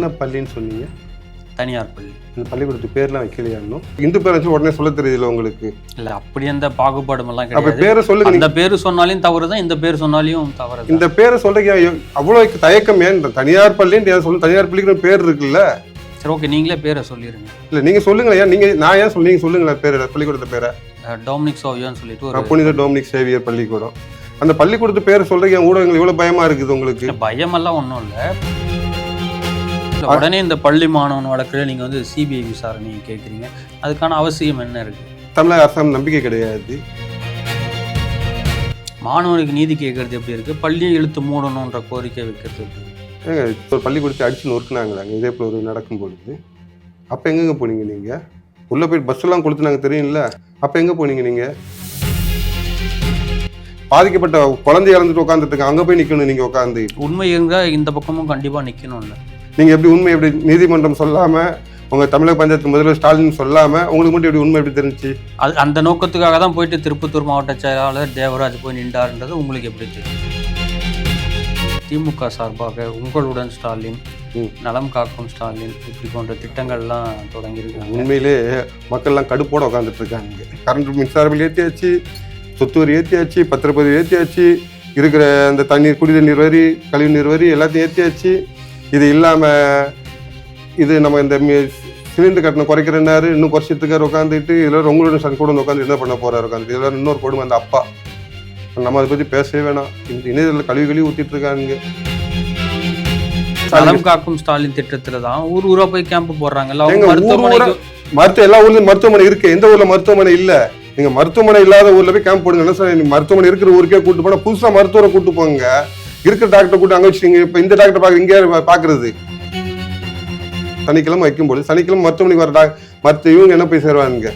என்ன பள்ளின்னு சொன்னீங்க? தனியார் பள்ளி. இந்த பள்ளிக்கூடத்து பேர்லாம் வைக்கலையா இன்னும்? இந்து பேர் வச்சு உடனே சொல்ல தெரியல உங்களுக்கு. இல்ல அப்படி அந்த பாகுபாடுமெல்லாம் அப்ப கிடையாது. பேரை சொல்லுங்க அந்த பேரு சொன்னாலையும் தவறு தான் இந்த பேர் சொன்னாலையும் தவறு இந்த பேரை சொல்றீங்க அவ்வளவு தயக்கம் ஏன்? தனியார் பள்ளின்னு சொல்லு தனியார் பள்ளிக்கு பேர் இருக்குல்ல? சரி ஓகே நீங்களே பேரை சொல்லிடுங்க இல்ல நீங்க சொல்லுங்களேன் ஏன்? நீங்க நான் ஏன் சொல்லி நீங்க சொல்லுங்களேன் பேர் பள்ளிக்கூடத்து பேரை. டொமினிக் சோவியோன்னு சொல்லிட்டு ஒரு புனித டோமினிக் சேவியர் பள்ளிக்கூடம். அந்த பள்ளிக்கூடத்து பேரை சொல்றீங்க ஊடகங்கள் இவ்வளவு பயமா இருக்குது உங்களுக்கு? பயமெல்லாம் ஒன்றும் இல்லை. உடனே இந்த பள்ளி மாணவன் வழக்கில் நீங்க வந்து சிபிஐ விசாரணை கேட்குறீங்க அதுக்கான அவசியம் என்ன இருக்கு? தமிழக அரசாங்கம் நம்பிக்கை கிடையாது. மாணவனுக்கு நீதி கேட்கறது எப்படி இருக்கு? பள்ளியை இழுத்து மூடணுன்ற கோரிக்கை வைக்கிறது எப்படி ஒரு பள்ளிக்கூடத்தை அடிச்சு நொறுக்குனாங்களாங்க? இதே போல ஒரு நடக்கும் பொழுது. அப்ப எங்கெங்க போனீங்க நீங்க? உள்ள போய் பஸ் எல்லாம் கொடுத்துனாங்க தெரியும்ல? அப்ப எங்க போனீங்க நீங்க? பாதிக்கப்பட்ட குழந்தை இறந்துட்டு உட்காந்துட்டு அங்க போய் நிக்கணும் நீங்க உட்காந்து உண்மை இருந்தால் இந்த பக்கமும் கண்டிப்பா நிக்கணும்ல. நீங்க எப்படி உண்மை எப்படி நீதிமன்றம் சொல்லாம உங்க தமிழக பஞ்சாயத்து முதல்வர் ஸ்டாலின் சொல்லாம உங்களுக்கு மட்டும் எப்படி உண்மை எப்படி தெரிஞ்சு அது அந்த நோக்கத்துக்காக தான் போயிட்டு திருப்பத்தூர் மாவட்ட செயலாளர் தேவராஜ் போய் நின்றாருன்றது உங்களுக்கு எப்படி தெரியும்? திமுக சார்பாக உங்களுடன் ஸ்டாலின். நலம் காக்கும் ஸ்டாலின் இப்படி போன்ற திட்டங்கள்லாம் தொடங்கியிருக்காங்க. உண்மையிலே மக்கள்லாம் கடுப்போட உட்காந்துட்டு இருக்காங்க கரண்ட் மின்சார பில் ஏற்றியாச்சு சொத்து வரி ஏற்றியாச்சு பத்திரப்பதிவு ஏற்றியாச்சு இருக்கிற அந்த தண்ணீர் குடி தண்ணீர் வரி கழிவு நீர் வரி எல்லாத்தையும் ஏற்றியாச்சு இது இல்லாமல் இது நம்ம இந்த சிலிண்டர் கட்டணம் குறைக்கிறனாரு இன்னும் குறைச்சிட்டுருக்காரு உட்காந்துட்டு இதில் உங்களோட சன் கூட உட்காந்து என்ன பண்ண போறாரு உட்காந்து இதில் இன்னொரு கொடுமை அந்த அப்பா. நம்ம அதை பற்றி பேசவே வேணாம். இந்த இணையத்தில் கழுவி கழுவி ஊற்றிட்டு இருக்காங்க. நலம் காக்கும் ஸ்டாலின் திட்டத்துல தான் ஊர் ஊரா போய் கேம்ப் போடுறாங்கல்ல. அவங்க மருத்துவமனைக்கு மருத்துவ எல்லா ஊர்லயும் மருத்துவமனை இருக்கு. எந்த ஊர்ல மருத்துவமனை இல்ல? நீங்க மருத்துவமனை இல்லாத ஊர்ல போய் கேம்ப் போடுங்க. மருத்துவமனை இருக்கிற ஊருக்கே கூட்டு போனா புதுசா மருத்துவரை கூட்டு போங்க. இருக்கிற டாக்டர் கூட்டு அங்க வச்சுட்டீங்க இப்ப இந்த டாக்டர் பாக்க இங்கே பா- பாக்குறது சனிக்கிழமை வைக்கும்போது சனிக்கிழமை மருத்துவமனைக்கு வர டாக் மற்ற இவங்க என்ன போய் சேருவானுங்க?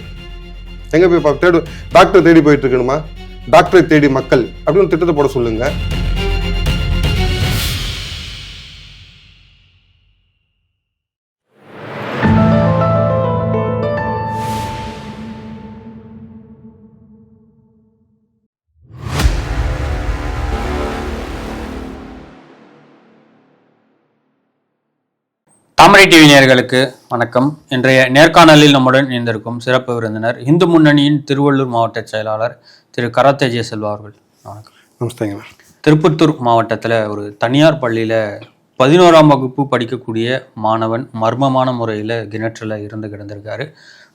எங்க போய் தேடு டாக்டர் தேடி போயிட்டு இருக்கணுமா? டாக்டரை தேடி மக்கள் அப்படின்னு ஒரு திட்டத்தை போட சொல்லுங்க. தாமரை டிவி நேயர்களுக்கு வணக்கம். இன்றைய நேர்காணலில் நம்முடன் இணைந்திருக்கும் சிறப்பு விருந்தினர் இந்து முன்னணியின் திருவள்ளூர் மாவட்ட செயலாளர் திரு கராத்தேஜே செல்வா அவர்கள். வணக்கம். நமஸ்தேங்க திருப்பத்தூர் மாவட்டத்தில் ஒரு தனியார் பள்ளியில் பதினோராம் வகுப்பு படிக்கக்கூடிய மாணவன் மர்மமான முறையில் கிணற்றில் இருந்து கிடந்திருக்காரு.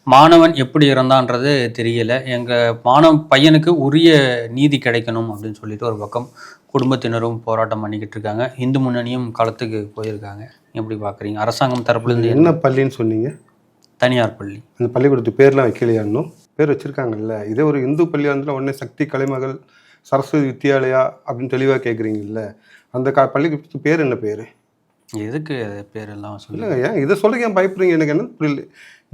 மாணவன் எப்படி இறந்தான்றது தெரியல. எங்கள் மாணவ பையனுக்கு உரிய நீதி கிடைக்கணும் அப்படின்னு சொல்லிட்டு ஒரு பக்கம் குடும்பத்தினரும் போராட்டம் பண்ணிக்கிட்டு இருக்காங்க. இந்து முன்னணியும் களத்துக்கு போயிருக்காங்க. எப்படி பார்க்குறீங்க அரசாங்கம் தரப்புலேருந்து என்ன பள்ளின்னு சொன்னீங்க? தனியார் பள்ளி. அந்த பள்ளிக்கூடத்து பேர்லாம் வைக்கலையா இன்னும்? பேர் வச்சிருக்காங்கல்ல. இதே ஒரு இந்து பள்ளி வந்து உடனே சக்தி கலைமகள் சரஸ்வதி வித்யாலயா அப்படின்னு தெளிவாக கேட்குறீங்கல்ல அந்த க பள்ளிக்கூடத்து பேர் என்ன பேர்? எதுக்கு பேரெல்லாம் சொல்லி இல்லைங்க ஏன்? இதை சொல்ல ஏன் பயப்படுறீங்க? எனக்கு என்ன புரியல.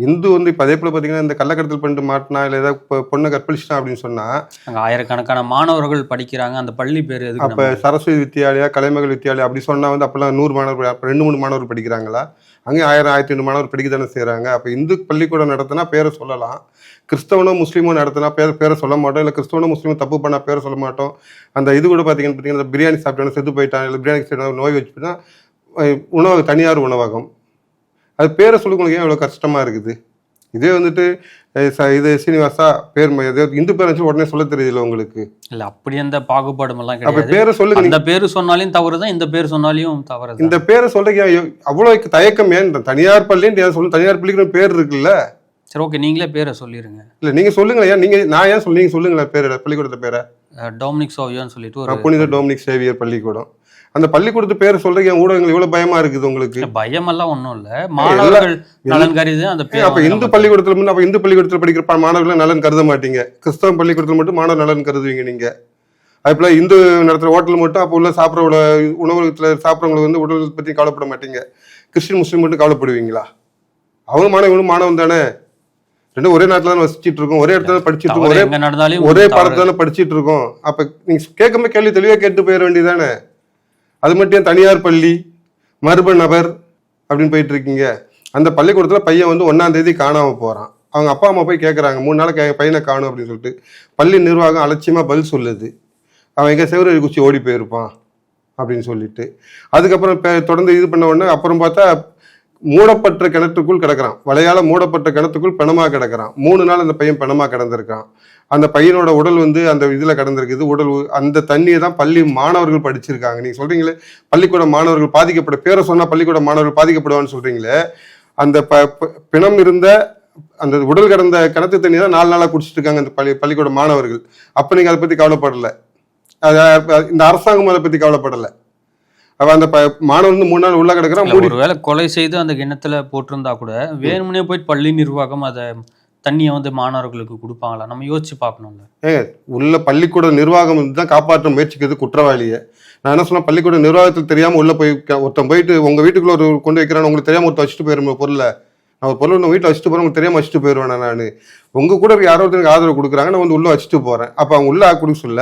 இந்து வந்து இப்போ அதே போல் பார்த்தீங்கன்னா இந்த கள்ளக்கடத்தல் பண்ணிட்டு மாட்டினா இல்லை ஏதாவது இப்போ பொண்ணை கற்பழிச்சிட்டான் அப்படின்னு சொன்னால் அங்கே ஆயிரக்கணக்கான மாணவர்கள் படிக்கிறாங்க. அந்த பள்ளி பேர் எதுக்கு அப்போ சரஸ்வதி வித்யாலயா கலைமகள் வித்யாலயா அப்படி சொன்னால் வந்து அப்போல்லாம் நூறு மாணவர் அப்போ ரெண்டு மூணு மாணவர் படிக்கிறாங்களா? அங்கேயும் ஆயிரம் ஆயிரத்தி ரெண்டு மாணவர் படிக்க தானே செய்கிறாங்க அப்போ இந்து பள்ளிக்கூடம் நடத்தினா பேரை சொல்லலாம். கிறிஸ்தவனோ முஸ்லீமோ நடத்தினா பேர் பேரை சொல்ல மாட்டோம். இல்லை கிறிஸ்தவனோ முஸ்லீமோ தப்பு பண்ணால் பேரை சொல்ல மாட்டோம். அந்த இது கூட பார்த்தீங்கன்னு பார்த்தீங்கன்னா பிரியாணி சாப்பிட்டாலும் செத்து போயிட்டான். இல்லை பிரியாணி சாப்பிட்டா நோய் வச்சுட்டா உணவு தனியார் உணவகம். அது பேரை சொல்லுங்களுக்கு ஏன் இவ்வளோ கஷ்டமாக இருக்குது? இதே வந்துட்டு இது சீனிவாசா பேர் இந்து பேர் வச்சு உடனே சொல்ல தெரியல உங்களுக்கு? இல்ல அப்படி அந்த பாகுபாடுமெல்லாம் அப்ப கிடையாது. பேரை சொல்லுங்க அந்த பேரு சொன்னாலையும் தவறு தான் இந்த பேர் சொன்னாலையும் தவறு இந்த பேரை சொல்றீங்க அவ்வளவு தயக்கம் ஏன்? இந்த தனியார் பள்ளின்னு சொல்லு தனியார் பள்ளிக்கு பேர் இருக்குல்ல? சரி ஓகே நீங்களே பேரை சொல்லிருங்க. இல்ல நீங்க சொல்லுங்களேன் ஏன்? நீங்க நான் ஏன் சொல்லி நீங்க சொல்லுங்களேன் பேர் பள்ளிக்கூடத்து பேரை. டொமினிக் சோவியோன்னு சொல்லிட்டு ஒரு புனித டோமினிக் சேவியர் பள்ளிக்கூடம். அந்த பள்ளிக்கூடத்து பேரை சொல்றீங்க ஊடகங்கள் இவ்வளவு பயமா இருக்குது உங்களுக்கு? பயமெல்லாம் ஒண்ணும் இல்ல. மாணவர்கள் நலன் கருதி அந்த அப்ப இந்து பள்ளிக்கூடத்துல முன்ன அப்ப இந்து பள்ளிக்கூடத்துல படிக்கிற மாணவர்களை நலன் கருத மாட்டீங்க. கிறிஸ்தவ பள்ளிக்கூடத்துல மட்டும் மாணவர் நலன் கருதுவீங்க நீங்க. அதுபோல இந்து நடத்துற ஹோட்டல் மட்டும் அப்போ உள்ள சாப்பிட்ற உண- உணவகத்துல சாப்பிட்றவங்களுக்கு வந்து உடல் பத்தி கவலைப்பட மாட்டீங்க. கிறிஸ்டின் முஸ்லீம் மட்டும் கவலைப்படுவீங்களா? அவங்க மாணவன் இவனும் மாணவன் தானே? ரெண்டும் ஒரே நாட்டில் தானே வசிச்சிட்டு இருக்கோம். ஒரே இடத்துல படிச்சிட்டு இருக்கோம். ஒரே ஒரே தவறு. பாடத்தை தானே படிச்சிட்டு இருக்கோம். அப்ப நீங்க கேட்காம கேள்வி தெளிவா கேட்டு போயிட வேண்டியதானே அது மட்டும் தனியார் பள்ளி மர்ம நபர் அப்படின்னு போயிட்டு இருக்கீங்க. அந்த பள்ளிக்கூடத்தில் பையன் வந்து ஒன்றாந்தேதி காணாமல் போகிறான் அவங்க அப்பா அம்மா போய் கேட்குறாங்க மூணு நாளைக்கு என் பையனை காணும் அப்படின்னு சொல்லிட்டு பள்ளி நிர்வாகம் அலட்சியமாக பதில் சொல்லுது. அவன் எங்கே செவரு குச்சி ஓடி போயிருப்பான் அப்படின்னு சொல்லிட்டு. அதுக்கப்புறம் தொடர்ந்து இது பண்ண உடனே அப்புறம் பார்த்தா மூடப்பட்ட கிணத்துக்குள் கிடக்கிறான். வலையால மூடப்பட்ட கிணத்துக்குள் பிணமா கிடக்கிறான். மூணு நாள் அந்த பையன் பிணமா கிடந்திருக்கான். அந்த பையனோட உடல் வந்து அந்த இதுல கிடந்திருக்குது. உடல் உ- அந்த தண்ணியை தான் பள்ளி மாணவர்கள் படிச்சிருக்காங்க. நீங்க சொல்றீங்களே? பள்ளிக்கூட மாணவர்கள் பாதிக்கப்பட பேரை சொன்னா பள்ளிக்கூட மாணவர்கள் பாதிக்கப்படுவான்னு சொல்றீங்களே? அந்த ப ப- பிணம் இருந்த அந்த உடல் கிடந்த கிணத்து தண்ணி தான் நாலு நாளா குடிச்சிட்டு இருக்காங்க அந்த பள்ளி பள்ளிக்கூட மாணவர்கள். அப்ப நீங்க அதை பத்தி கவலைப்படல. இந்த அரசாங்கம் அதை பத்தி கவலைப்படலை. அவ அந்த மாணவன் வந்து மூணு நாள் உள்ள கிடக்குறான் மூடி ஒருவேளை கொலை செய்து அந்த கிணத்துல போட்டிருந்தா கூட வேணும்னே போயிட்டு பள்ளி நிர்வாகம் அதை தண்ணியை வந்து மாணவர்களுக்கு கொடுப்பாங்களா? நம்ம யோசிச்சு பார்க்கணும்ல. ஏங்க உள்ள பள்ளிக்கூட நிர்வாகம் தான் காப்பாற்ற முயற்சிக்கிறது குற்றவாளியை. நான் என்ன சொன்னேன் பள்ளிக்கூட நிர்வாகத்தில் தெரியாம உள்ள போய் ஒருத்தன் போயிட்டு உங்க வீட்டுக்குள்ள ஒரு கொண்டு வைக்கிறான்னு உங்களுக்கு தெரியாம ஒருத்தன் வச்சுட்டு போயிரும் பொருளை. நான் ஒரு பொருள் வீட்டில் வச்சுட்டு போறேன் உங்களுக்கு தெரியாம வச்சுட்டு போயிடுவேன் நான்? உங்க கூட யாரோ ஒருத்தருக்கு ஆதரவு கொடுக்குறாங்க நான் வந்து உள்ள வச்சுட்டு போறேன். அப்ப அவங்க உள்ள கொடுக்க சொல்ல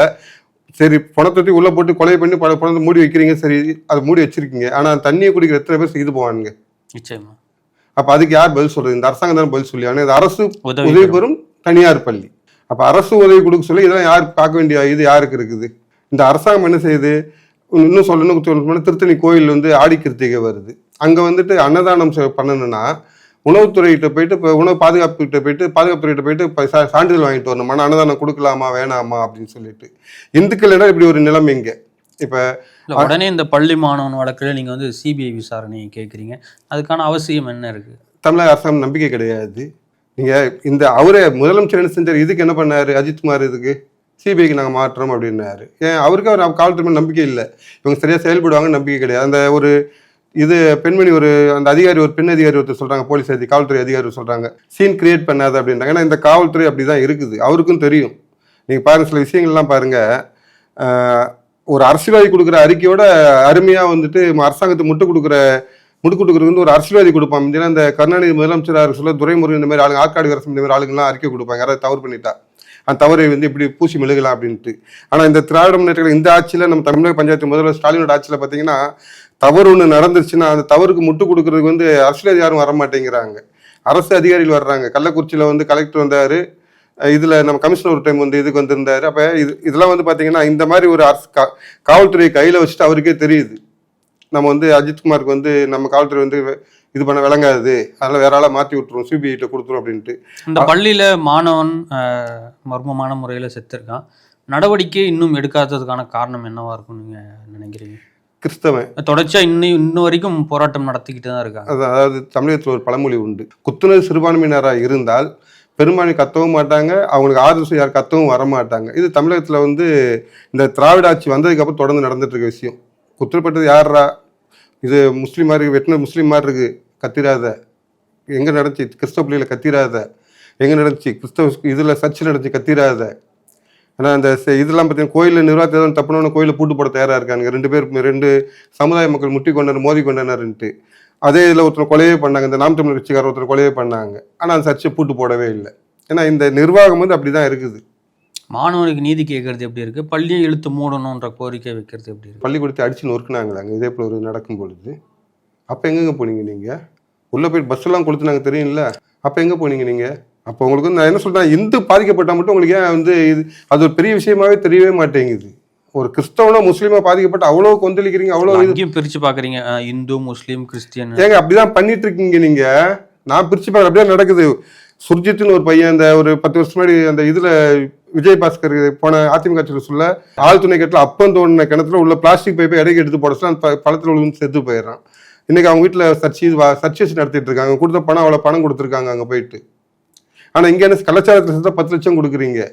சரி பணத்தை தூக்கி உள்ள போட்டு கொலை பண்ணி பண பணத்தை மூடி வைக்கிறீங்க சரி அதை மூடி வச்சிருக்கீங்க. ஆனா அந்த தண்ணியை குடிக்கிற எத்தனை பேர் செய்து போவானுங்க? நிச்சயமா. அப்ப அதுக்கு யார் பதில் சொல்றது? இந்த அரசாங்கம் தான் பதில் சொல்லி ஆனால் இது அரசு உதவி பெறும். தனியார் பள்ளி. அப்ப அரசு உதவி கொடுக்க சொல்லி இதெல்லாம் யார் பார்க்க வேண்டிய இது யாருக்கு இருக்குது? இந்த அரசாங்கம் என்ன செய்யுது? இன்னும் சொல்லணும் திருத்தணி கோயில் வந்து ஆடி கிருத்திகை வருது. அங்க வந்துட்டு அன்னதானம் பண்ணணும்னா உணவுத்துறைகிட்ட போயிட்டு இப்போ உணவு பாதுகாப்புகிட்ட போயிட்டு பாதுகாப்புத்துறைகிட்ட போயிட்டு இப்ப சா- சான்றிதழ் வாங்கிட்டு வரணும்? அன்னதானம் கொடுக்கலாமா வேணாமா? அப்படின்னு சொல்லிட்டு. இந்துக்கள் இப்படி ஒரு நிலைமை இங்க. இப்ப உடனே இந்த பள்ளி மாணவன் வழக்குல நீங்க வந்து சிபிஐ விசாரணை கேக்குறீங்க. அதுக்கான அவசியம் என்ன இருக்கு? தமிழக அரசாங்கம் நம்பிக்கை கிடையாது. நீங்க இந்த அவரே முதலமைச்சர் என்ன செஞ்சார்? இதுக்கு என்ன பண்ணாரு? அஜித்குமார் இதுக்கு? சிபிஐக்கு நாங்க மாற்றோம் அப்படின்னாரு. ஏன் அவருக்கு அவர் காவல்துறை மேல நம்பிக்கை இல்லை. இவங்க சரியா செயல்படுவாங்க நம்பிக்கை கிடையாது. அந்த ஒரு இது பெண்மணி ஒரு அந்த அதிகாரி ஒரு பெண் அதிகாரி ஒருத்தர் சொல்றாங்க போலீஸ் அதிகாரி காவல்துறை அதிகாரி சொல்றாங்க சீன் கிரியேட் பண்ணாது அப்படின்றாங்க. ஏன்னா இந்த காவல்துறை அப்படிதான் இருக்குது. அவருக்கும் தெரியும். நீங்க பாருங்க சில விஷயங்கள்லாம் பாருங்க. ஒரு அரசியல்வாதி கொடுக்குற அறிக்கையோட அருமையா வந்துட்டு அரசாங்கத்துக்கு முட்டு கொடுக்குற முட்டு கொடுக்குறது வந்து ஒரு அரசியல்வாதி கொடுப்பான். முந்தினா இந்த கருணாநிதி முதலமைச்சராக சொல்ல துரைமுருகன் இந்த மாதிரி ஆளுங்க ஆற்காடு அரசு இந்த மாதிரி ஆளுங்கெல்லாம் அறிக்கை கொடுப்பாங்க. யாராவது தவறு பண்ணிட்டா அந்த தவறை வந்து இப்படி பூசி மெழுகலாம் அப்படின்ட்டு. ஆனால் இந்த திராவிட முன்னேற்ற இந்த ஆட்சியில் நம்ம தமிழக பஞ்சாயத்து முதல்வர் ஸ்டாலினோட ஆட்சியில் பார்த்தீங்கன்னா தவறு ஒண்ணு நடந்துருச்சுன்னா அந்த தவறுக்கு முட்டு கொடுக்கறதுக்கு வந்து அரசியல் யாரும் வர மாட்டேங்கிறாங்க அரசு அதிகாரிகள் வர்றாங்க. கள்ளக்குறிச்சியில வந்து கலெக்டர் வந்தாரு. இதுல நம்ம கமிஷனர் ஒரு டைம் வந்து இதுக்கு வந்திருந்தாரு. அப்ப இது இதெல்லாம் வந்து பாத்தீங்கன்னா இந்த மாதிரி ஒரு அரசு கா- காவல்துறை கையில வச்சுட்டு அவருக்கே தெரியுது. நம்ம வந்து அஜித்குமாருக்கு வந்து நம்ம காவல்துறை வந்து இது பண்ண விளங்காது. அதனால வேற ஆளா மாத்தி விட்டுரும் சிபிஐட்ட கொடுத்துரும் அப்படின்ட்டு. இந்த பள்ளியில மாணவன் மர்மமான முறையில செத்துருக்கான். நடவடிக்கை இன்னும் எடுக்காததுக்கான காரணம் என்னவா இருக்கும் நீங்க நினைக்கிறீங்க? கிறிஸ்தவன். தொடர்ச்சியா இன்னும் இன்ன வரைக்கும் போராட்டம் நடத்திக்கிட்டு தான் இருக்காங்க. அது- அதாவது தமிழகத்தில் ஒரு பழமொழி உண்டு. குத்துணர் சிறுபான்மையினராக இருந்தால் பெரும்பான்மை கத்தவும் மாட்டாங்க அவங்களுக்கு ஆதரவு யார் கத்தவும் வர மாட்டாங்க இது தமிழகத்தில் வந்து இந்த திராவிட ஆட்சி வந்ததுக்கப்புறம் தொடர்ந்து நடந்துட்டு இருக்க விஷயம். குற்றப்பட்டது யாரா இது முஸ்லீம் மாதிரி வெட்டின முஸ்லீம் மாதிரி இருக்கு. கத்திராத. எங்கே நடந்துச்சு? கிறிஸ்தவ பிள்ளைகளை கத்திராத. எங்கே நடந்துச்சு? கிறிஸ்தவ இதில் சர்ச்சில் நடந்துச்சு கத்திராத. ஏன்னா அந்த இதெல்லாம் பார்த்தீங்கன்னா கோயிலில் நிர்வாகத்தை தப்புனோன்னு கோயிலை பூட்டு போட தயாராக இருக்காங்க ரெண்டு பேர் ரெண்டு சமுதாய மக்கள் முட்டி கொண்டனர் மோதி கொண்டனர்ன்ட்டு அதே இதில் ஒருத்தர் கொலையே பண்ணாங்க. இந்த நாம் தமிழர் கட்சிக்காரர் ஒருத்தர் கொலையே பண்ணாங்க. ஆனால் அந்த சர்ச்சை பூட்டு போடவே இல்லை. ஏன்னா இந்த நிர்வாகம் வந்து அப்படி தான் இருக்குது. மாணவனுக்கு நீதி கேட்கறது எப்படி இருக்கு? பள்ளியை இழுத்து மூடணுன்ற கோரிக்கை வைக்கிறது எப்படி இருக்கு? பள்ளிக்கூடத்தை அடிச்சு நொறுக்குனாங்களாங்க. இதே போல் ஒரு நடக்கும் பொழுது. அப்போ எங்கெங்க போனீங்க நீங்கள் உள்ளே போய் பஸ் எல்லாம் கொளுத்துனாங்க தெரியும்ல? அப்போ எங்கே போனீங்க நீங்கள் அப்போ உங்களுக்கு வந்து நான் என்ன சொல்றேன் இந்து பாதிக்கப்பட்டால் மட்டும் உங்களுக்கு ஏன் வந்து இது அது ஒரு பெரிய விஷயமாவே தெரியவே மாட்டேங்குது. ஒரு கிறிஸ்தவனோ முஸ்லீமோ பாதிக்கப்பட்டு அவ்வளோ கொந்தளிக்கிறீங்க அவ்வளோ இது. பாக்குறீங்க. அஹ், இந்து முஸ்லீம் கிறிஸ்டியன். ஏங்க அப்படிதான் பண்ணிட்டு இருக்கீங்க நீங்க. நான் பிரிச்சு பார்க்க அப்படியே நடக்குது. சுர்ஜித்னு ஒரு பையன் அந்த ஒரு பத்து வருஷம் முன்னாடி அந்த இதுல விஜய் பாஸ்கர் போன அதிமுக சொல்ல ஆழ்துணை கட்டில் அப்பம் தோண்டின கிணத்துல உள்ள பிளாஸ்டிக் பைப்பை இடைக்கு எடுத்து போட சொல்ல அந்த பழத்துல விழுந்து செத்து போயிடுறான். இன்னைக்கு அவங்க வீட்டுல சர்ச்சை சர்ச்சேஸ் நடத்திட்டு இருக்காங்க. கொடுத்த பணம் அவ்வளவு பணம் கொடுத்துருக்காங்க அங்க போயிட்டு. ஆனால் இங்கே என்ன கலாச்சாரத்தில் செத்தால் பத்து லட்சம் கொடுக்குறீங்க.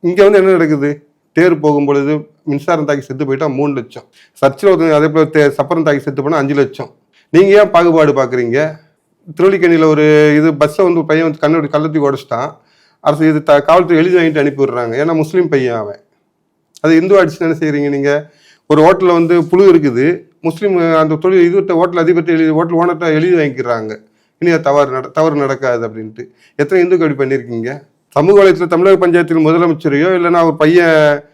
இங்கே வந்து என்ன நடக்குது? தேர் போகும் பொழுது மின்சாரம் தாக்கி செத்து போயிட்டா மூணு லட்சம். சர்ச்சில் ஒருத்தங்க அதே போல் தே- சப்பரம் தாக்கி செத்து போனால் அஞ்சு லட்சம். நீங்கள் ஏன் பாகுபாடு பார்க்குறீங்க திருவள்ளிக்கணியில் ஒரு இது பஸ்ஸை வந்து பையன் வந்து கண்ணோட கள்ளத்தி உடச்சிட்டான். அரசு இது த காவல்துறை எழுதி வாங்கிட்டு அனுப்பி விடுறாங்க. ஏன்னா முஸ்லீம் பையன் அவன். அது இந்து அடிச்சு என்ன செய்கிறீங்க நீங்கள் ஒரு ஹோட்டலில் வந்து புழு இருக்குது. முஸ்லீம் அந்த தொழில் இது ஹோட்டல் அதிபர்கிட்ட எழுதி ஹோட்டல் ஓனர்கிட்ட எழுதி வாங்கிக்கிறாங்க. இனி தவறு நட தவறு நடக்காது அப்படின்ட்டு. எத்தனை இந்துக்கள் அப்படி பண்ணியிருக்கீங்க சமூக வலயத்தில் தமிழக பஞ்சாயத்தில் முதலமைச்சரையோ இல்லைன்னா ஒரு பையன்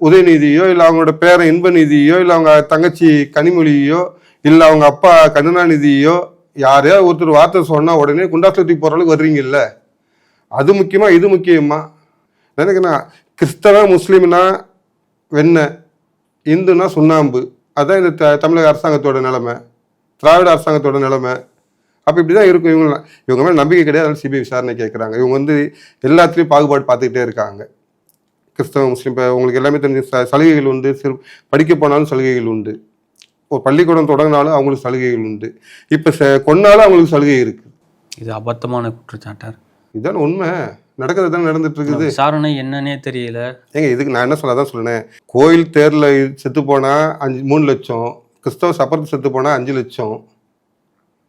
உதயநிதியோ இல்லை அவங்களோட பேரன் இன்பநிதியோ இல்லை அவங்க தங்கச்சி கனிமொழியோ இல்லை அவங்க அப்பா கருணாநிதியோ யாரையோ ஒருத்தர் வார்த்தை சொன்னால் உடனே குண்டாசத்துக்கு போகிற அளவுக்கு வர்றீங்கல்ல. அது முக்கியமா இது முக்கியமா? நினைக்கிறேன் கிறிஸ்தவ முஸ்லீம்னா வெண்ணெய் இந்துனா சுண்ணாம்பு. அதுதான் இந்த த- தமிழக அரசாங்கத்தோட நிலைமை. திராவிட அரசாங்கத்தோட நிலைமை. அப்போ இப்படி தான் இருக்கும். இவங்க இவங்க மேலே நம்பிக்கை கிடையாது. அதனால சிபிஐ விசாரணை கேட்குறாங்க இவங்க வந்து எல்லாத்துலேயும் பாகுபாடு பார்த்துக்கிட்டே இருக்காங்க. கிறிஸ்தவ முஸ்லீம் இப்போ உங்களுக்கு எல்லாமே தெரிஞ்ச ச சலுகைகள் உண்டு. சிறு படிக்க போனாலும் சலுகைகள் உண்டு. ஒரு பள்ளிக்கூடம் தொடங்கினாலும் அவங்களுக்கு சலுகைகள் உண்டு. இப்போ ச கொன்னாலும் அவங்களுக்கு சலுகை இருக்குது இது அபத்தமான குற்றச்சாட்டார் இதுதானே உண்மை. நடக்கிறது தான் நடந்துட்டு இருக்குது. விசாரணை என்னன்னே தெரியல. ஏங்க இதுக்கு நான் என்ன சொல்ல அதான் சொல்லினேன் கோயில் தேரில் செத்து போனா அஞ்சு மூணு லட்சம். கிறிஸ்தவ சப்பரத்து செத்து போனா அஞ்சு லட்சம்.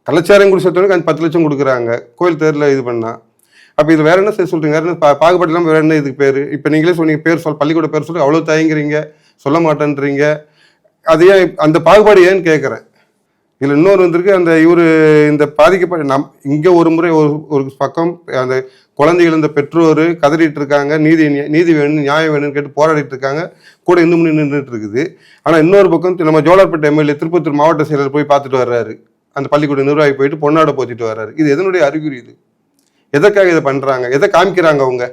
கலாச்சாரம் கூட செத்தவனுக்கு அஞ்சு பத்து லட்சம் கொடுக்குறாங்க. கோயில் தேரில் இது பண்ணா. அப்போ இது வேற என்ன செய்ய சொல்றீங்க? வேற என்ன பா பாகுபாடு இல்லாமல் வேற என்ன இதுக்கு பேர்? இப்போ நீங்களே சொன்னீங்க பேர் சொல் பள்ளிக்கூட பேர் சொல்லி அவ்வளோ தயங்குறீங்க. சொல்ல மாட்டேன்றீங்க. அது ஏன் அந்த பாகுபாடு ஏன்னு கேட்குறேன் இதில் இன்னொரு வந்திருக்கு அந்த இவர் இந்த பாதிக்கப்பட்ட நம் இங்கே ஒரு முறை ஒரு ஒரு பக்கம் அந்த குழந்தைகள் இந்த பெற்றோர் கதறிட்டு இருக்காங்க. நீதி நீதி வேணும் நியாயம் வேணும்னு கேட்டு போராடிட்டு இருக்காங்க. கூட இன்னும் நின்றுட்டு இருக்குது. ஆனால் இன்னொரு பக்கம் நம்ம ஜோலார்பேட்டை எம்எல்ஏ திருப்பத்தூர் மாவட்ட செயலர் போய் பார்த்துட்டு வர்றாரு. அந்த பள்ளிக்கூட நிர்வாகி போயிட்டு பொன்னாட போத்திட்டு வர்றாரு. இது எதனுடைய அறிகுறி இது? எதற்காக இதை பண்றாங்க? எதை காமிக்கிறாங்க அவங்க?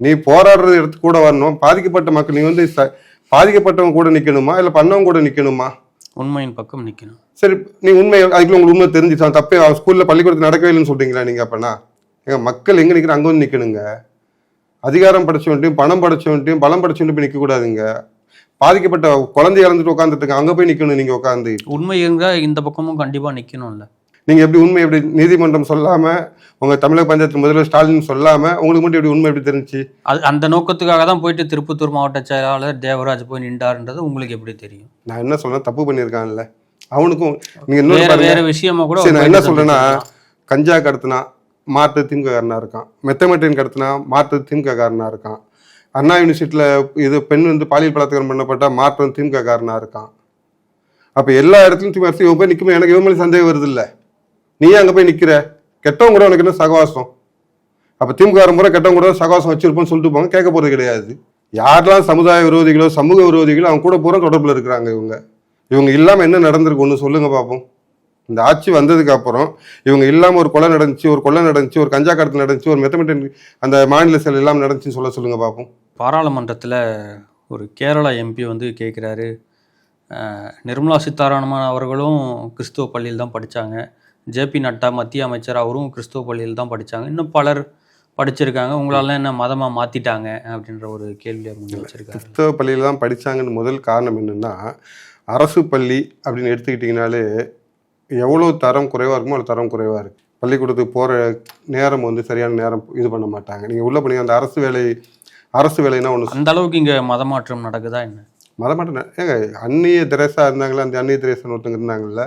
நீ போராடுற இடத்துக்கு கூட வரணும். பாதிக்கப்பட்ட மக்கள் நீ வந்து பாதிக்கப்பட்டவங்க கூட நிக்கணுமா? இல்ல பண்ணவங்க கூட நிக்கணுமா? உண்மையின் பக்கம் நிக்கணும். சரி நீ உண்மை அதுக்குள்ள உங்களுக்கு உண்மை தெரிஞ்சுச்சா? தப்பே அவன் ஸ்கூல்ல பள்ளிக்கூடத்தில் நடக்கவே இல்லைன்னு சொல்றீங்களா நீங்க அப்பனா? ஏங்க மக்கள் எங்க நிக்கிற அங்க வந்து நிக்கணுங்க. அதிகாரம் படைச்சவன்ட்டையும் பணம் படைச்சவன்ட்டையும் பலம் படைச்சவன்ட்டையும் போய் நிக்க கூடாதுங்க பாதிக்கப்பட்ட குழந்தை இறந்துட்டு உட்காந்துட்டு இருக்காங்க அங்க போய் நிக்கணும் நீங்க உட்காந்து உண்மை இருந்தா இந்த பக்கமும் கண்டிப்பா நிக்கணும்ல. நீங்க எப்படி உண்மை எப்படி நீதிமன்றம் சொல்லாம உங்க தமிழக பஞ்சாயத்து முதல்வர் ஸ்டாலின் சொல்லாம உங்களுக்கு மட்டும் எப்படி உண்மை எப்படி தெரிஞ்சு அது அந்த நோக்கத்துக்காக தான் போயிட்டு திருப்பத்தூர் மாவட்ட செயலாளர் தேவராஜ் போய் நின்றாருன்றது உங்களுக்கு எப்படி தெரியும்? நான் என்ன சொல்றேன் தப்பு பண்ணியிருக்கான்ல. அவனுக்கும் நீங்க இன்னொரு வேற விஷயமா கூட நான் என்ன சொல்றேன்னா. கஞ்சா கடத்தினா மாற்று திமுககாரனா இருக்கான். மெத்தமெட்டின் கடத்தினா மாற்று திமுககாரனா இருக்கான். அண்ணா யூனிவர்சிட்டியில் இது பெண் வந்து பாலியல் பலாத்காரம் பண்ணப்பட்ட திமுக திமுககாரனா இருக்கான். அப்போ எல்லா இடத்துலையும் திமுக அரசு இவன் போய் நிற்கும் எனக்கு இவன் மேலே சந்தேகம் வருது இல்லை நீ அங்கே போய் நிற்கிற கெட்டவங்க கூட உனக்கு என்ன சகவாசம்? அப்போ திமுக முறை கெட்டவங்க கூட சகவாசம் வச்சிருப்போம்னு சொல்லிட்டு போங்க கேட்க போகிறது கிடையாது. யாரெல்லாம் சமுதாய விரோதிகளோ சமூக விரோதிகளோ அவங்க கூட பூரா தொடர்பில் இருக்கிறாங்க இவங்க. இவங்க இல்லாமல் என்ன நடந்திருக்கு? ஒன்று சொல்லுங்கள் பார்ப்போம் இந்த ஆட்சி வந்ததுக்கு அப்புறம் இவங்க இல்லாமல் ஒரு கொலை நடந்துச்சு ஒரு கொலை நடந்துச்சு ஒரு கஞ்சா கடத்தல் நடந்துச்சு ஒரு மெத்தமெட்டன் அந்த மாநில செயல் எல்லாம் நடந்துச்சுன்னு சொல்ல சொல்லுங்கள் பார்ப்போம் பாராளுமன்றத்தில் ஒரு கேரளா எம்பி வந்து கேட்குறாரு நிர்மலா சீதாராமன் அவர்களும் கிறிஸ்துவ பள்ளியில் தான் படித்தாங்க ஜேபி நட்டா மத்திய அமைச்சர் அவரும் கிறிஸ்துவ பள்ளியில் தான் படித்தாங்க இன்னும் பலர் படிச்சிருக்காங்க. உங்களால என்ன மதமாக மாற்றிட்டாங்க அப்படின்ற ஒரு கேள்வி அவர் கிறிஸ்துவ கிறிஸ்தவ பள்ளியில தான் படித்தாங்கன்னு முதல் காரணம் என்னென்னா அரசு பள்ளி அப்படின்னு எடுத்துக்கிட்டிங்கனாலே எவ்வளோ தரம் குறைவாக இருக்குமோ அவ்வளோ தரம் குறைவாக இருக்குது பள்ளிக்கூடத்துக்கு போகிற நேரம் வந்து சரியான நேரம் இது பண்ண மாட்டாங்க. நீங்கள் உள்ளே போனீங்க அந்த அரசு வேலை அரசு வேலைன்னா ஒன்று அந்த அளவுக்கு இங்கே மதமாற்றம் நடக்குதா என்ன? மதமாட்டம் ஏங்க அந்நிய தெரசா இருந்தாங்களா? அந்த அந்நிய தெரேசன் ஒருத்தங்க இருந்தாங்கல்ல?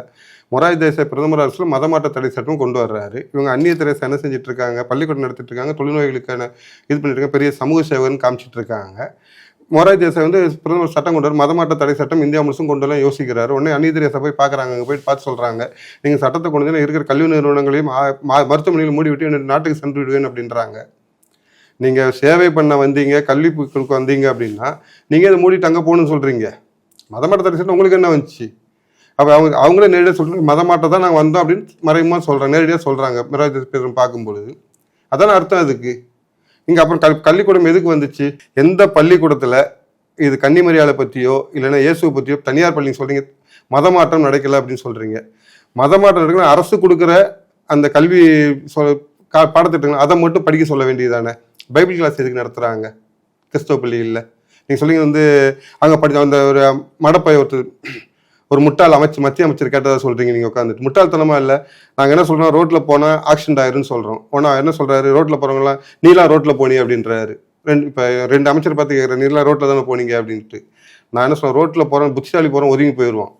மொராய் தேசாய் பிரதமர் அரசுல மதமாற்ற தடை சட்டம் கொண்டு வர்றாரு. இவங்க அந்நிய தெரேசா என்ன செஞ்சுட்டு இருக்காங்க பள்ளிக்கூடம் நடத்திட்டு இருக்காங்க தொழில்நோய்களுக்கான இது பண்ணிட்டு பெரிய சமூக சேவகன்னு காமிச்சிட்டு இருக்காங்க மொராய் தேசாய் வந்து பிரதமர் சட்டம் கொண்டு வர மதமாற்ற தடை சட்டம் இந்தியா முழுசும் கொண்டு வரலாம் யோசிக்கிறாரு. உடனே அந்நிய தெரேசா போய் பார்க்குறாங்க அங்கே போய் பார்த்து சொல்றாங்க. நீங்கள் சட்டத்தை கொண்டு வந்து இருக்கிற கல்வி நிறுவனங்களையும் மருத்துவமனையில் மூடி விட்டு நாட்டுக்கு சென்று விடுவேன் அப்படின்றாங்க. நீங்கள் சேவை பண்ண வந்தீங்க கல்வி வந்தீங்க அப்படின்னா நீங்கள் இதை மூடிட்டு அங்கே போகணும்னு சொல்கிறீங்க மதமாட்ட தரிசனம் உங்களுக்கு என்ன வந்துச்சு? அப்போ அவங்க அவங்களே நேரடியாக சொல்றாங்க மதமாட்ட தான் நாங்கள் வந்தோம் அப்படின்னு மறைமுகமாக சொல்கிறாங்க நேரடியாக சொல்கிறாங்க மிராஜ் பேரும் பார்க்கும்பொழுது. அதான அர்த்தம் அதுக்கு. இங்கே அப்புறம் கல் பள்ளிக்கூடம் எதுக்கு வந்துச்சு? எந்த பள்ளிக்கூடத்தில் இது கன்னிமரியாதை பற்றியோ இல்லைன்னா இயேசுவை பற்றியோ தனியார் பள்ளின்னு சொல்கிறீங்க மதமாற்றம் நடக்கல அப்படின்னு சொல்கிறீங்க மதமாற்றம் நடக்கல அரசு கொடுக்குற அந்த கல்வி சொல் கா- பாடத்திட்டங்கள் அதை மட்டும் படிக்க சொல்ல வேண்டியதானே பைபிள் கிளாஸ் எதுக்கு நடத்துகிறாங்க கிறிஸ்தவ பள்ளியில் நீங்கள் சொல்லிங்க வந்து அங்கே படித்த அந்த ஒரு மடப்பைய ஒருத்தர் ஒரு முட்டாள் அமைச்சு மத்திய அமைச்சர் கேட்டதாக சொல்கிறீங்க நீங்கள் உட்காந்துட்டு முட்டாள்தனமாக இல்லை. நாங்கள் என்ன சொல்கிறோம் ரோட்டில் போனால் ஆக்சிடென்ட் ஆயிருன்னு சொல்கிறோம் உடனே என்ன சொல்கிறாரு ரோட்டில் போகிறவங்களாம் நீலாம் ரோட்டில் போனி அப்படின்றாரு. ரெண்டு இப்போ ரெண்டு அமைச்சர் பார்த்து கேட்குறேன் நீலாம் ரோட்டில் தானே போனீங்க அப்படின்ட்டு. நான் என்ன சொல்கிறேன் ரோட்டில் போறேன் புத்திசாலி போகிறோம் ஒதுங்கி போயிடுவோம்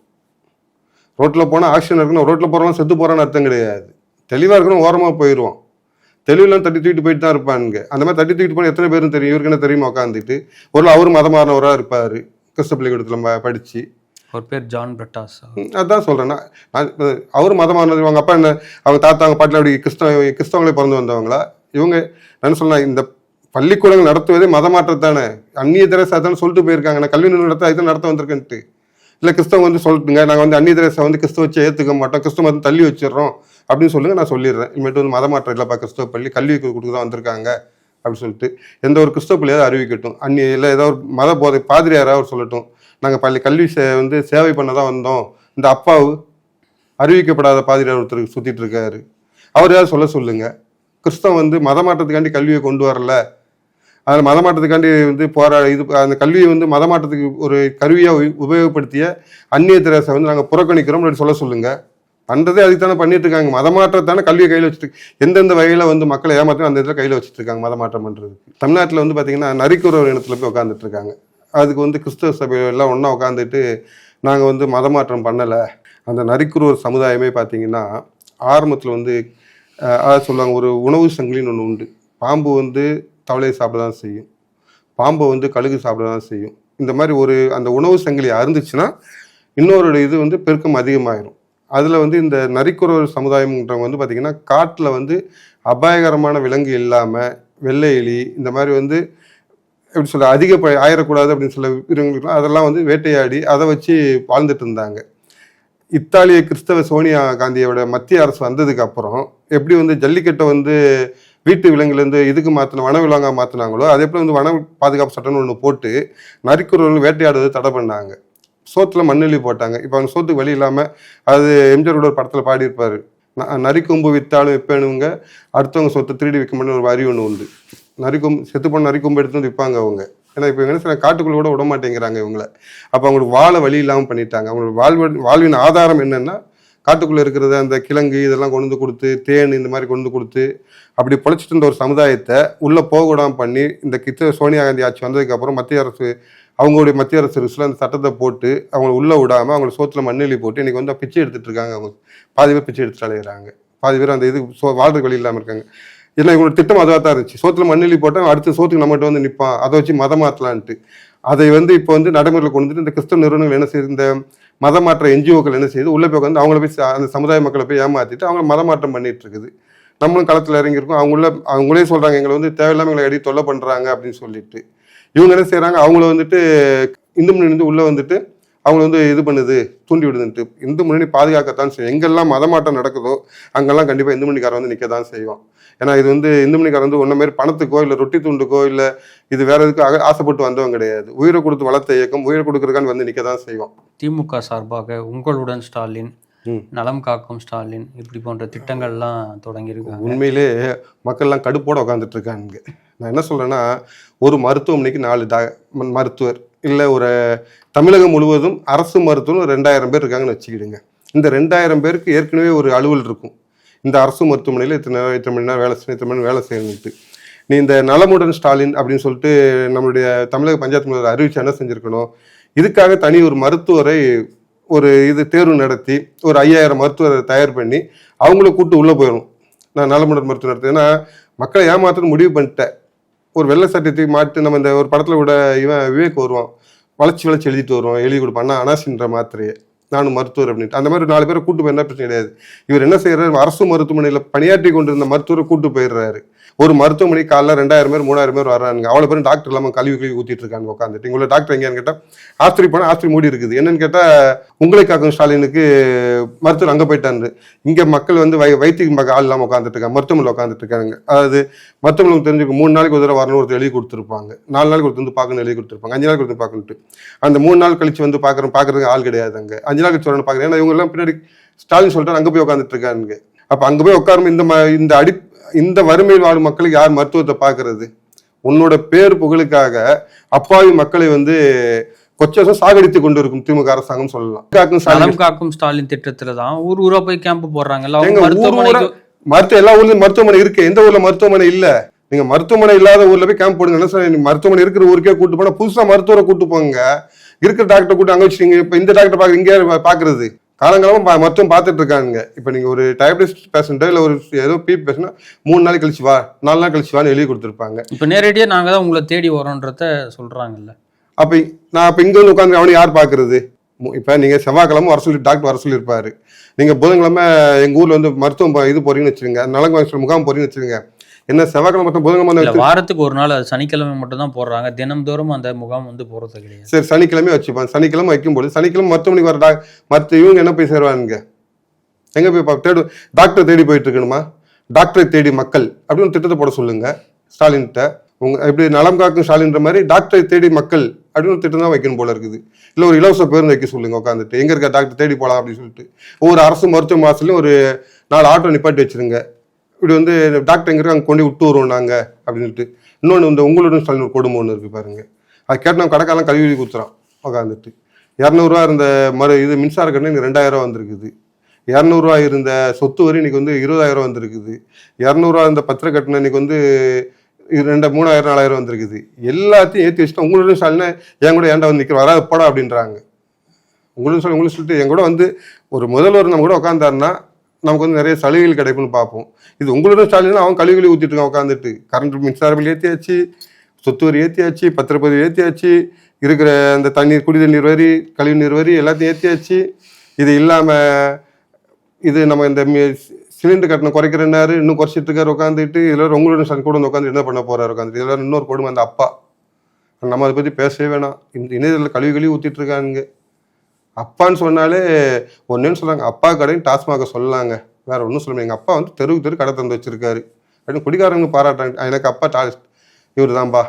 ரோட்டில் போனால் ஆக்சிடென்ட் இருக்கணும் ரோட்டில் போகிறோம் செத்து போகிறான்னு அர்த்தம் கிடையாது. தெளிவாக இருக்கணும் ஓரமாக போயிடுவோம் தெளிவுலாம் தட்டி தூக்கிட்டு போயிட்டு தான் இருப்பானுங்க. அந்த மாதிரி தட்டி தூக்கிட்டு போன எத்தனை பேரும் தெரியும். இவருக்கு என்ன தெரியுமா உட்காந்துட்டு ஒரு அவர் மதமானவராக இருப்பாரு. கிறிஸ்த பள்ளிக்கூடத்தில் படிச்சு. அவர் பேர் ஜான் பிரட்டாஸ். அதான் சொல்றேன். நான் அவர் மதமானது அவங்க அப்பா என்ன அவங்க தாத்தா அவங்க பாட்டில் அப்படி கிறிஸ்தவ கிறிஸ்தவங்களே பிறந்து வந்தவங்களா? இவங்க நான் சொன்னேன் இந்த பள்ளிக்கூடங்கள் நடத்துவதே மதமாற்றத்தானே. அந்நிய திரசா தானே சொல்லிட்டு போயிருக்காங்க. நான் கல்வி நிறுவனம் நடத்த இதை நடத்த வந்திருக்கேன்ட்டு. இல்லை கிறிஸ்தவங்க வந்து சொல்லட்டுங்க நாங்கள் வந்து அந்நிய தேசம் வந்து கிறிஸ்துவ வச்சு ஏற்றுக்க மாட்டோம் கிறிஸ்தவ மதம் தள்ளி வச்சிடறோம் அப்படின்னு சொல்லுங்க நான் சொல்லிடுறேன். இனிமேட்டு வந்து மதமாற்றம் இல்லைப்பா கிறிஸ்தவ பள்ளி கல்வி கொடுக்க தான் வந்திருக்காங்க அப்படின்னு சொல்லிட்டு எந்த ஒரு கிறிஸ்தவ பள்ளியாவது அறிவிக்கட்டும். அந்நிய இல்லை ஏதோ ஒரு மத போதை பாதிரியாராவது சொல்லட்டும். நாங்கள் பள்ளி கல்வி சே வந்து சேவை பண்ண தான் வந்தோம். இந்த அப்பாவு அறிவிக்கப்படாத பாதிரியார் ஒருத்தர் சுற்றிட்டு இருக்காரு. அவர் யார் சொல்ல சொல்லுங்க. கிறிஸ்தவம் வந்து மத மாற்றத்துக்காண்டி கல்வியை கொண்டு வரல. அதில் மதமாட்டத்துக்காண்டி வந்து போரா இது அந்த கல்வியை வந்து மதமாட்டத்துக்கு ஒரு கருவியாக உபயோகப்படுத்திய அந்நிய திரேசை வந்து நாங்கள் புறக்கணிக்கிறோம் அப்படின்னு சொல்ல சொல்லுங்கள் பண்ணுறதே அதுக்கு தானே பண்ணிட்டு இருக்காங்க. மதமாற்றத்தானே கல்வியை கையில் வச்சுட்டு எந்தெந்த வகையில் வந்து மக்களை ஏமாற்றணும் அந்த இடத்துல கையில் வச்சுட்டு இருக்காங்க மத மாற்றம் தமிழ்நாட்டில் வந்து பார்த்தீங்கன்னா நரிக்குறவர் இனத்தில் போய் உட்காந்துட்டு இருக்காங்க. அதுக்கு வந்து கிறிஸ்தவ சபையெல்லாம் எல்லாம் ஒன்றா உட்காந்துட்டு நாங்கள் வந்து மதமாற்றம் பண்ணலை. அந்த நரிக்குறவர் சமுதாயமே பார்த்தீங்கன்னா ஆரம்பத்தில் வந்து அதாவது சொல்லுவாங்க ஒரு உணவு சங்கிலின்னு ஒன்று உண்டு. பாம்பு வந்து தவளையை சாப்பிட தான் செய்யும். பாம்பை வந்து கழுகு சாப்பிட தான் செய்யும். இந்த மாதிரி ஒரு அந்த உணவு சங்கிலி அருந்துச்சுன்னா இன்னொரு இது வந்து பெருக்கம் அதிகமாகிடும் அதில் வந்து இந்த நரிக்குறவர் சமுதாயம்ன்றவங்க வந்து பார்த்திங்கன்னா காட்டில் வந்து அபாயகரமான விலங்கு இல்லாமல் வெள்ளை எலி இந்த மாதிரி வந்து எப்படி சொல்ல அதிக ப ஆயிடக்கூடாது அப்படின்னு சொல்ல விரும்புகிறோம் அதெல்லாம் வந்து வேட்டையாடி அதை வச்சு வாழ்ந்துட்டு இருந்தாங்க. இத்தாலிய கிறிஸ்தவ சோனியா காந்தியோட மத்திய அரசு வந்ததுக்கு அப்புறம் எப்படி வந்து ஜல்லிக்கட்டை வந்து வீட்டு விலங்குலேருந்து இதுக்கு மாற்றின வன விலங்காக மாற்றினாங்களோ அதே போல் வந்து வன பாதுகாப்பு சட்டம்னு ஒன்று போட்டு நரிக்குறவர்கள் வேட்டையாடுறது தடை பண்ணாங்க. சோத்தில் மண்ணெளி போட்டாங்க. இப்போ அவங்க சோத்துக்கு வழி இல்லாமல் அது எம்ஜிஆரோட ஒரு படத்தில் பாடியிருப்பார். நரிக்கொம்பு விற்றாலும் விற்பேனுங்க அடுத்தவங்க சொத்தை திருடி விற்க முடியும் ஒரு வரி ஒன்று உண்டு. நரிக்கொம்பு செத்து போன நரிக்கொம்பு எடுத்து வந்து விற்பாங்க அவங்க. ஏன்னா இப்போ என்ன சில காட்டுக்குள்ள கூட விட மாட்டேங்கிறாங்க இவங்கள. அப்போ அவங்களுக்கு வாழ வழி இல்லாமல் பண்ணிட்டாங்க. அவங்களோட வாழ்வ வாழ்வின் ஆதாரம் என்னென்னா காட்டுக்குள்ளே இருக்கிறத அந்த கிழங்கு இதெல்லாம் கொண்டு வந்து கொடுத்து தேன் இந்த மாதிரி கொண்டு வந்து கொடுத்து அப்படி பொழைச்சிட்டு இருந்த ஒரு சமுதாயத்தை உள்ளே போக பண்ணி இந்த கித்த சோனியா காந்தி ஆட்சி வந்ததுக்கப்புறம் மத்திய அரசு அவங்களுடைய மத்திய அரசு ரிசில் அந்த சட்டத்தை போட்டு அவங்கள உள்ளே விடாமல் அவங்கள சோத்தில் மண்ணெளி போட்டு இன்றைக்கி வந்து பிச்சை எடுத்துகிட்டு இருக்காங்க அவங்க. பாதி பேர் பிச்சை எடுத்துட்டு அலையிறாங்க. பாதி பேர் அந்த இது சோ வாழ்ற வழி இல்லாமல் இருக்காங்க. ஏன்னா இவங்களோட திட்டம் அதுவாக தான் இருந்துச்சு. சோத்தில் மண்ணெளி போட்டால் அடுத்த சோத்துக்கு நம்மகிட்ட வந்து நிற்பான் அதை வச்சு மதம் மாற்றலான்ட்டு அதை வந்து இப்போ வந்து நடைமுறையில் கொண்டு வந்துட்டு இந்த கிறிஸ்தவ நிறுவனங்கள் என்ன செய்யுது இந்த மதமாற்ற என்ஜிஓக்கள் என்ன செய்யுது உள்ளே போய் வந்து அவங்கள போய் அந்த சமுதாய மக்களை போய் ஏமாற்றிட்டு அவங்க மத மாற்றம் பண்ணிட்டு இருக்குது நம்மளும் களத்தில் இறங்கியிருக்கோம். அவங்கள அவங்களே சொல்கிறாங்க எங்களை வந்து தேவையில்லாம எங்களை அடி தொல்லை பண்ணுறாங்க அப்படின்னு சொல்லிட்டு. இவங்க என்ன செய்கிறாங்க அவங்கள வந்துட்டு இந்து முன்னணி வந்து வந்துட்டு அவங்கள வந்து இது பண்ணுது தூண்டி விடுதுன்ட்டு. இந்து முன்னணி பாதுகாக்கத்தான் செய்யும். எங்கெல்லாம் மதமாட்டம் நடக்குதோ அங்கெல்லாம் கண்டிப்பாக இந்து மணிக்காரன் வந்து நிற்க தான் செய்வான். ஏன்னா இது வந்து இந்து மணிக்காரன் வந்து ஒன்ன மாரி பணத்துக்கோ இல்லை ரொட்டி துண்டுக்கோ இல்லை இது வேற எதுக்கு ஆசைப்பட்டு வந்தவன் கிடையாது. உயிரை கொடுத்து வளர்த்த இயக்கம் உயிரை கொடுக்குறதுக்கான்னு வந்து நிற்க தான் செய்வான் திமுக சார்பாக உங்களுடன் ஸ்டாலின். நலம் காக்கும் ஸ்டாலின் இப்படி போன்ற திட்டங்கள்லாம் தொடங்கியிருக்காங்க. உண்மையிலே மக்கள்லாம் கடுப்போட உட்காந்துட்டு இருக்காங்க நான் என்ன சொல்றேன்னா ஒரு மருத்துவமனைக்கு நாலு டா மருத்துவர் இல்லை ஒரு தமிழகம் முழுவதும் அரசு மருத்துவம் ரெண்டாயிரம் பேர் இருக்காங்கன்னு வச்சுக்கிடுங்க. இந்த ரெண்டாயிரம் பேருக்கு ஏற்கனவே ஒரு அலுவல் இருக்கும். இந்த அரசு மருத்துவமனையில் இத்தனை இத்தனை மணி நேரம் வேலை இத்தனை மணி நேரம் வேலை செய்யணும்ட்டு. நீ இந்த நலமுடன் ஸ்டாலின் அப்படின்னு சொல்லிட்டு நம்மளுடைய தமிழக பஞ்சாயத்து முதல்வர் அறிவிச்சு என்ன செஞ்சிருக்கணும்? இதுக்காக தனி ஒரு மருத்துவரை ஒரு இது தேர்வு நடத்தி ஒரு ஐயாயிரம் மருத்துவரை தயார் பண்ணி அவங்கள கூட்டு உள்ளே போயிடும் நான் நலமுடன் மருத்துவம் நடத்து ஏன்னா மக்களை ஏமாத்தணும் முடிவு பண்ணிட்டேன். ஒரு வெள்ளை சட்டத்தை மாட்டு நம்ம இந்த ஒரு படத்தில் கூட இவன் விவேக் வருவான். வளர்ச்சி வளர்ச்சி எழுதிட்டு வருவான். எழுதி கொடுப்பான். அண்ணா அனாசின்ற மாத்திரையை. நானும் மருத்துவர் அப்படின்ட்டு. அந்த மாதிரி நாலு பேரை கூட்டு போய் என்ன பிரச்சனை கிடையாது. இவர் என்ன செய்யறாரு அரசு மருத்துவமனையில் பணியாற்றி கொண்டிருந்த மருத்துவரை கூட்டு போயிடுறாரு. ஒரு மருத்துவமனை காலைல ரெண்டாயிரம் பேர் மூணாயிரம் பேர் வர்றாங்க. அவ்வளோ பேரும் டாக்டர் இல்லாமல் கல்வி கல்வி ஊத்திட்டு இருக்காங்க உட்காந்துட்டு இங்குள்ள டாக்டர் எங்கேன்னு கேட்டால் ஆஸ்திரி போனால் ஆஸ்திரி மூடி இருக்குது. என்னன்னு கேட்டால் உங்களை காக்கும் ஸ்டாலினுக்கு மருத்துவர் அங்கே போயிட்டாரு. இங்கே மக்கள் வந்து வை வைத்தியம் பார்க்க ஆள் இல்லாமல் உட்காந்துட்டு இருக்காங்க. மருத்துவமனையில் உட்காந்துட்டு இருக்காங்க. அதாவது மருத்துவமனை தெரிஞ்சுக்க மூணு நாளைக்கு ஒரு தடவை வரணும் ஒருத்தர் எழுதி கொடுத்துருப்பாங்க. நாலு நாளைக்கு ஒருத்தர் வந்து பார்க்கணும் எழுதி கொடுத்துருப்பாங்க. அஞ்சு நாள் கொடுத்து பார்க்கணுட்டு அந்த மூணு நாள் கழிச்சு வந்து பார்க்குறோம் பார்க்குறதுக்கு ஆள் கிடையாது அங்கே. அஞ்சு நாள் கழிச்சு வரணும் பார்க்குறேன். ஏன்னா இவங்க எல்லாம் பின்னாடி ஸ்டாலின் சொல்லிட்டு அங்கே போய் உட்காந்துட்டு இருக்காங்க அப்போ அங்கே போய் உட்காரும் இந்த இந்த அடி இந்த வறுமையில் வாழும் மக்களுக்கு யார் மருத்துவத்தை பார்க்கறது? உன்னோட பேர் புகழுக்காக அப்பாவி மக்களை வந்து கொச்சம் சாகடித்து கொண்டு இருக்கும் திமுக அரசாங்கம் சொல்லலாம். காக்கும் நலம் காக்கும் ஸ்டாலின் திட்டத்துல தான் ஊர் ஊரா போய் கேம்ப் போடுறாங்கல்ல மருத்துவ எல்லா ஊர்லயும் மருத்துவமனை இருக்கு. எந்த ஊர்ல மருத்துவமனை இல்ல? நீங்க மருத்துவமனை இல்லாத ஊர்ல போய் கேம்ப் போடுங்க. மருத்துவமனை இருக்கிற ஊருக்கே கூட்டு போனா புதுசா மருத்துவரை கூட்டு போங்க. இருக்கிற டாக்டர் கூட்டு அங்க வச்சுட்டீங்க இப்ப இந்த டாக்டர் பாக்க இங்கே பாக்குறது காலங்காலமா பா- மருத்துவம் பார்த்துட்டு இருக்காங்க இப்ப நீங்க ஒரு டயபிட்டிஸ் பேஷண்ட்டோ இல்ல ஒரு ஏதோ பிபி பேஷண்ட் மூணு நாள் கழிச்சு வா நாலு நாள் கழிச்சு வான்னு எழுதி கொடுத்துருப்பாங்க. இப்ப நேரடியா நாங்க தான் உங்களை தேடி வரோன்றத சொல்றாங்கல்ல. அப்ப நான் அப்ப இங்க வந்து உட்காந்து அவனை யார் பாக்குறது மு- இப்ப நீங்க செவ்வாய்க்கிழமை வர சொல்லி டாக்டர் வர சொல்லியிருப்பாரு. நீங்க புதன்கிழமை எங்க ஊர்ல வந்து மருத்துவம் இது போறீங்கன்னு வச்சுருங்க நலங்கு முகாம் போறீங்கன்னு வச்சுருங்க என்ன செவ்வாய்க்கிழமை மட்டும் புதன்கிழமை வாரத்துக்கு ஒரு நாள் அது சனிக்கிழமை மட்டும் தான் போடுறாங்க. தினம்தோறும் அந்த முகாம் வந்து போறது கிடையாது. சரி சனிக்கிழமை வச்சுப்பான். சனிக்கிழமை வைக்கும்போது சனிக்கிழமை மருத்துவமனைக்கு வர டா- மருத்துவ இவங்க என்ன போய் சேருவானுங்க? எங்க போய் தேடு டாக்டர் தேடி போயிட்டு இருக்கணுமா டாக்டரை தேடி மக்கள் அப்படின்னு ஒரு திட்டத்தை போட சொல்லுங்க. ஸ்டாலின்கிட்ட. உங்க இப்படி நலம் காக்கும் ஸ்டாலின்ற மாதிரி டாக்டரை தேடி மக்கள் அப்படின்னு ஒரு திட்டம் தான் வைக்கணும் போல இருக்குது. இல்லை ஒரு இலவச பேருந்து வைக்க சொல்லுங்க உட்காந்துட்டு எங்கே இருக்க டாக்டர் தேடி போகலாம் அப்படின்னு சொல்லிட்டு. ஒவ்வொரு அரசு மருத்துவ மாதத்துலையும் ஒரு நாலு ஆட்டோ நிப்பாட்டி வச்சிருங்க. இப்படி வந்து டாக்டர் எங்கே அங்கே கொண்டு விட்டு வருவோம் நாங்கள் அப்படின்ட்டு இன்னொன்று இந்த உங்களுடன் ஸ்டாலின் ஒரு கொடுமை ஒன்று இருக்குது பாருங்க. அது கேட்டு நம்ம கடைக்காலம் கழுவி கொடுத்துறான் உட்காந்துட்டு இரநூறுவா இருந்த மறு இது மின்சார கட்டணம் இன்னைக்கு ரெண்டாயிரம் வந்திருக்குது. இரநூறுவா இருந்த சொத்து வரி இன்னைக்கு வந்து இருபதாயிரம் வந்திருக்குது. இரநூறுவா இருந்த பத்திர கட்டணம் இன்னைக்கு வந்து ரெண்டு மூணாயிரம் நாலாயிரம் வந்திருக்குது. எல்லாத்தையும் ஏற்றி வச்சுட்டு உங்களுடன் ஸ்டாலின் என் கூட ஏன்டா வந்து நிற்கிற வராது போடா அப்படின்றாங்க. உங்களுடன் சொல்லி உங்களுக்கு சொல்லிட்டு என் கூட வந்து ஒரு முதல்வர் நம்ம கூட உட்காந்தாருன்னா நமக்கு வந்து நிறைய சலுகைகள் கிடைக்கும்னு பார்ப்போம். இது உங்களோட ஸ்டாலின் அவன் கழிவுகளை ஊற்றிட்டு இருக்கான் உட்காந்துட்டு கரண்ட் மின்சார பில் ஏற்றியாச்சு சொத்து வரி ஏற்றியாச்சு பத்திரப்பதிவு ஏற்றியாச்சு இருக்கிற அந்த தண்ணீர் குடி தண்ணீர் வரி கழிவு நீர் வரி எல்லாத்தையும் ஏற்றியாச்சு இது இல்லாமல் இது நம்ம இந்த சிலிண்டர் கட்டணம் குறைக்கிறேன்னாரு இன்னும் குறைச்சிட்டு இருக்காரு உட்காந்துட்டு இதில் உங்களோட ஸ்டாலின் கூட வந்து உட்காந்து என்ன பண்ண போறாரு உட்காந்துட்டு இதில் இன்னொரு கொடுமை அந்த அப்பா. நம்ம அதை பற்றி பேசவே வேணாம். இந்த இணையத்தில் கழிவு கழுவி ஊற்றிட்டு இருக்காங்க. அப்பான்னு சொன்னாலே ஒன்றுன்னு சொல்றாங்க. அப்பா கடையும் டாஸ்மாக சொல்லலாங்க வேற ஒன்றும் சொல்ல எங்கள் அப்பா வந்து தெருவுக்கு தெரு கடை தந்து வச்சிருக்காரு. அப்படின்னு குடிகாரங்க பாராட்டாங்க எனக்கு அப்பா டா இவர் தான்பா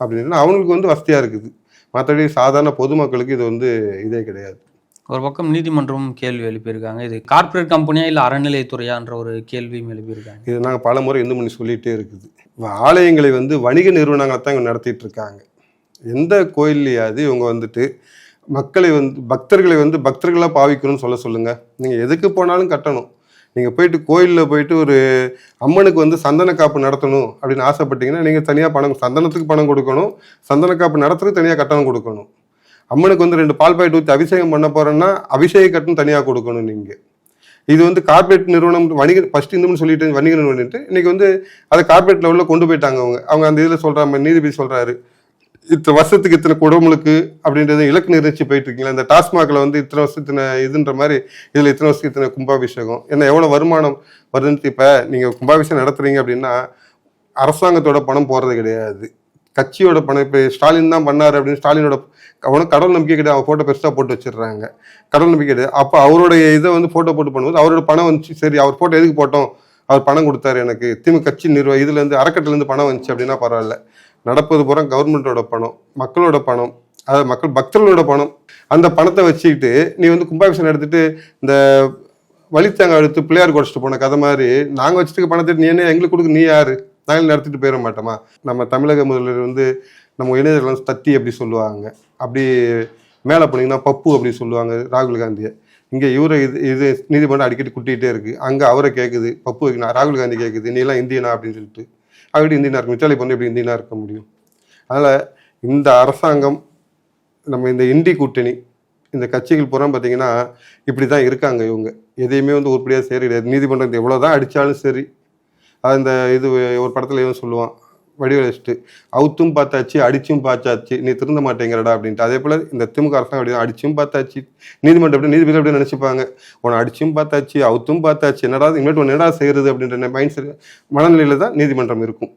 அப்படின்னு. அவங்களுக்கு வந்து வசதியாக இருக்குது. மற்றபடி சாதாரண பொதுமக்களுக்கு இது வந்து இதே கிடையாது. ஒரு பக்கம் நீதிமன்றமும் கேள்வி எழுப்பியிருக்காங்க. இது கார்ப்பரேட் கம்பெனியா இல்லை அறநிலையத்துறையான்ற ஒரு கேள்வியும் எழுப்பியிருக்காங்க? இது நாங்கள் பல முறை எந்த பண்ணி சொல்லிகிட்டே இருக்குது. ஆலயங்களை வந்து வணிக நிறுவனங்களை தான் இவங்க நடத்திட்டு இருக்காங்க. எந்த கோயில்லையாவது இவங்க வந்துட்டு மக்களை வந்து பக்தர்களை வந்து பக்தர்களாக பாவிக்கணும்னு சொல்ல சொல்லுங்கள் நீங்கள் எதுக்கு போனாலும் கட்டணும். நீங்கள் போயிட்டு கோயிலில் போயிட்டு ஒரு அம்மனுக்கு வந்து சந்தன காப்பு நடத்தணும் அப்படின்னு ஆசைப்பட்டீங்கன்னா நீங்கள் தனியாக பணம் சந்தனத்துக்கு பணம் கொடுக்கணும். சந்தன காப்பு நடத்துறதுக்கு தனியாக கட்டணம் கொடுக்கணும். அம்மனுக்கு வந்து ரெண்டு பால் பாயிட்டு ஊற்றி அபிஷேகம் பண்ண போகிறேன்னா அபிஷேக கட்டணம் தனியாக கொடுக்கணும் நீங்கள் இது வந்து கார்பரேட் நிறுவனம் வணிக ஃபர்ஸ்ட் இந்த சொல்லிட்டு வணிக நிறுவனம் இன்னைக்கு வந்து அதை கார்ப்பரேட் லெவலில் கொண்டு போயிட்டாங்க அவங்க. அவங்க அந்த இதில் சொல்கிறாங்க நீதிபதி சொல்கிறாரு இத்தனை வருஷத்துக்கு இத்தனை குடமுழுக்கு அப்படின்றது இலக்கு நிர்ணயிச்சு போயிட்டு இருக்கீங்களா இந்த டாஸ்மாகில் வந்து இத்தனை வருஷத்து இத்தனை இதுன்ற மாதிரி இதில் இத்தனை வருஷத்துக்கு இத்தனை கும்பாபிஷேகம் என்ன எவ்வளோ வருமானம் வருதுன்னு இப்போ நீங்கள் கும்பாபிஷேகம் நடத்துறீங்க அப்படின்னா அரசாங்கத்தோட பணம் போகிறது கிடையாது. கட்சியோட பணம் இப்போ ஸ்டாலின் தான் பண்ணார் அப்படின்னு ஸ்டாலினோட அவனுக்கு கடவுள் நம்பிக்கை கிடையாது. அவன் ஃபோட்டோ பெருசாக போட்டு வச்சிடுறாங்க. கடவுள் நம்பிக்கை கிடையாது. அப்போ அவருடைய இதை வந்து ஃபோட்டோ போட்டு பண்ணும்போது அவரோட பணம் வந்துச்சு. சரி அவர் ஃபோட்டோ எதுக்கு போட்டோம்? அவர் பணம் கொடுத்தாரு எனக்கு. திமுக கட்சி நிறுவ இதுலேருந்து அறக்கட்டிலேருந்து பணம் வந்துச்சு அப்படின்னா பரவாயில்ல. நடப்பது பூரா கவர்மெண்ட்டோட பணம் மக்களோட பணம் அதாவது மக்கள் பக்தர்களோட பணம். அந்த பணத்தை வச்சுக்கிட்டு நீ வந்து கும்பாபிஷன் எடுத்துட்டு இந்த வழித்தாங்க எடுத்து பிள்ளையார் குறைச்சிட்டு போன கதை மாதிரி நாங்கள் வச்சுட்டு பணத்தை நீ என்ன எங்களுக்கு கொடுக்க நீ யாரு? நாங்களும் நடத்திட்டு போயிட மாட்டோமா? நம்ம தமிழக முதல்வர் வந்து நம்ம இளைஞர்கள் தத்தி அப்படி சொல்லுவாங்க. அப்படி மேலே போனீங்கன்னா பப்பு அப்படி சொல்லுவாங்க ராகுல் காந்தியை. இங்கே இவரை இது இது நீதிமன்றம் அடிக்கடி குட்டிகிட்டே இருக்குது அங்கே அவரை கேட்குது பப்பு வைக்கணும் ராகுல் காந்தி கேட்குது நீ எல்லாம் இந்தியனா அப்படின்னு சொல்லிட்டு. அப்படி இந்தியனா இருக்கு மித்தாலி வந்து எப்படி இந்தியனாக இருக்க முடியும்? அதனால் இந்த அரசாங்கம் நம்ம இந்த இந்தி கூட்டணி இந்த கட்சிகள் புறம் பார்த்தீங்கன்னா இப்படி தான் இருக்காங்க இவங்க. எதையுமே வந்து உருப்படியாக சரி கிடையாது. நீதிமன்றம் எவ்வளோ தான் அடித்தாலும் சரி அந்த இது ஒரு படத்தில் இவன் சொல்லுவான். வடிவழிச்சிட்டு அவுத்தும் பார்த்தாச்சு அடிச்சும் பார்த்தாச்சு நீ திருந்த மாட்டேங்கிறடா அப்படின்ட்டு. அதே போல் இந்த திமுக அரசாங்கம் அப்படி அடிச்சும் பார்த்தாச்சு. நீதிமன்றம் எப்படி நீதிபதி அப்படி நினச்சிப்பாங்க. உன்னை அடிச்சும் பார்த்தாச்சு அவுத்தும் பார்த்தாச்சு. என்னடா இனிமேட்டு உன் என்னடா செய்கிறது அப்படின்ற மைண்ட் செட் மனநிலையில் தான் நீதிமன்றம் இருக்கும்.